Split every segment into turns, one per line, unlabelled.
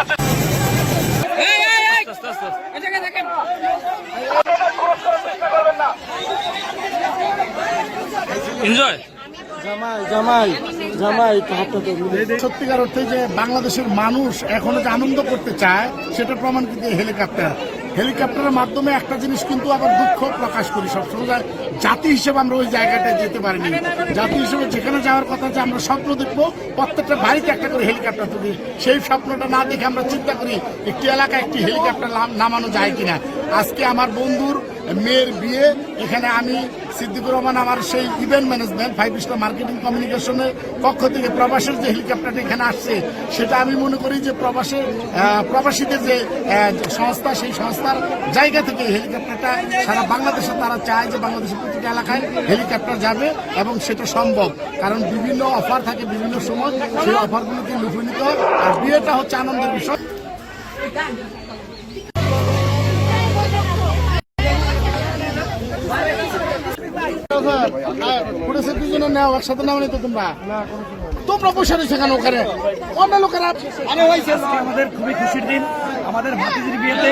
আছে
এনজয়
জামাই জামাই জামাই একটু হাতটা তো মিলে সত্যিকার অর্থে যে বাংলাদেশের মানুষ এখনও যে আনন্দ করতে চায় সেটা প্রমাণ কিন্তু হেলিকপ্টার। হেলিকপ্টারের মাধ্যমে একটা জিনিস কিন্তু আবার দুঃখ প্রকাশ করি সবসময় জাতি হিসেবে আমরা ওই জায়গাটায় যেতে পারিনি। জাতি হিসেবে যেখানে যাওয়ার কথা যে আমরা স্বপ্ন দেখব, প্রত্যেকটা বাড়িতে একটা করে হেলিকপ্টার তুলি। সেই স্বপ্নটা না দেখে আমরা চিন্তা করি, একটি এলাকায় একটি হেলিকপ্টার নাম- নামানো যায় কিনা। আজকে আমার বন্ধুর মেয়ের বিয়ে, এখানে আমি সিদ্দিকুর রহমান আমার সেই event management five star marketing কমিউনিকেশনের পক্ষ থেকে প্রবাসের যে হেলিকপ্টারটা এখানে আসছে, সেটা আমি মনে করি যে প্রবাসের প্রবাসীদের যে সংস্থা, সেই সংস্থার জায়গা থেকে হেলিকপ্টারটা সারা বাংলাদেশে তারা চায় যে বাংলাদেশের প্রতিটা এলাকায় হেলিকপ্টার যাবে এবং সেটা সম্ভব। কারণ বিভিন্ন অফার থাকে বিভিন্ন সময়, সেই অফারগুলোকে লুফে নিতে আর বিয়েটা হচ্ছে আনন্দের বিষয়।
আমাদের ভাতিজির বিয়েতে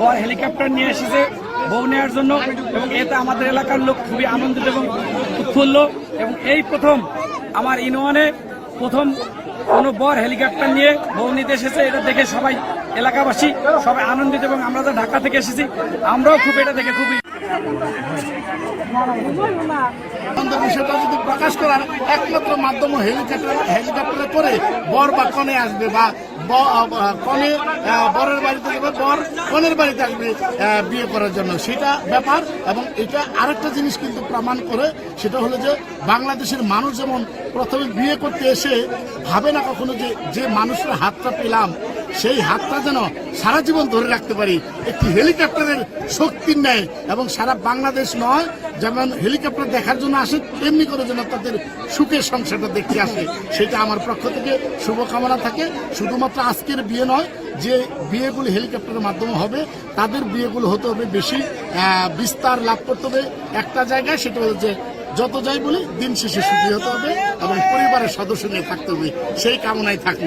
বর হেলিকপ্টার নিয়ে এসেছে বউ নেওয়ার জন্য। এবং এতে আমাদের এলাকার লোক খুবই আনন্দিত এবং উৎফুল্ল। এবং এই প্রথম, আমার ইনোয়ানে প্রথম কোনো বর হেলিকপ্টার নিয়ে বউ নিতে এসেছে। এটা দেখে সবাই এলাকাবাসী সবাই আনন্দিত এবং আমরা তো ঢাকা থেকে এসেছি। আমরাও খুব এটা দেখে খুবই
আনন্দের যদি প্রকাশ করার একমাত্র মাধ্যম হেলিকপ্টার, হেলিকপ্টারে করে বর বা কনে আসবে ব- কনে বরের বাড়িতে যাবে, বর কনের বাড়িতে আসবে বিয়ে করার জন্য। সেটা ব্যাপার এবং এটা আরেকটা জিনিস কিন্তু প্রমাণ করে, সেটা হলো যে বাংলাদেশের মানুষ যেমন প্রথমে বিয়ে করতে এসে ভাবে না কখনো যে যে মানুষের হাতটা পেলাম সেই হাতটা যেন সারা জীবন ধরে রাখতে পারি। একটি হেলিকপ্টারের শক্তির নেয় এবং সারা বাংলাদেশ নয়, যেমন হেলিকপ্টার দেখার জন্য আসে, তেমনি করে যেন তাদের সুখের সংসারটা দেখতে আসে। সেটা আমার পক্ষ থেকে শুভকামনা থাকে। শুধুমাত্র আজকের বিয়ে নয়, যে বিয়েগুলো হেলিকপ্টারের মাধ্যমে হবে, তাদের বিয়েগুলো হতে হবে বেশি বিস্তার লাভ করতে হবে। একটা জায়গায় সেটা হচ্ছে যত যাই বলি, দিন শেষে সুখী হতে হবে এবং পরিবারের সদস্য নিয়ে থাকতে হবে। সেই কামনায় থাকি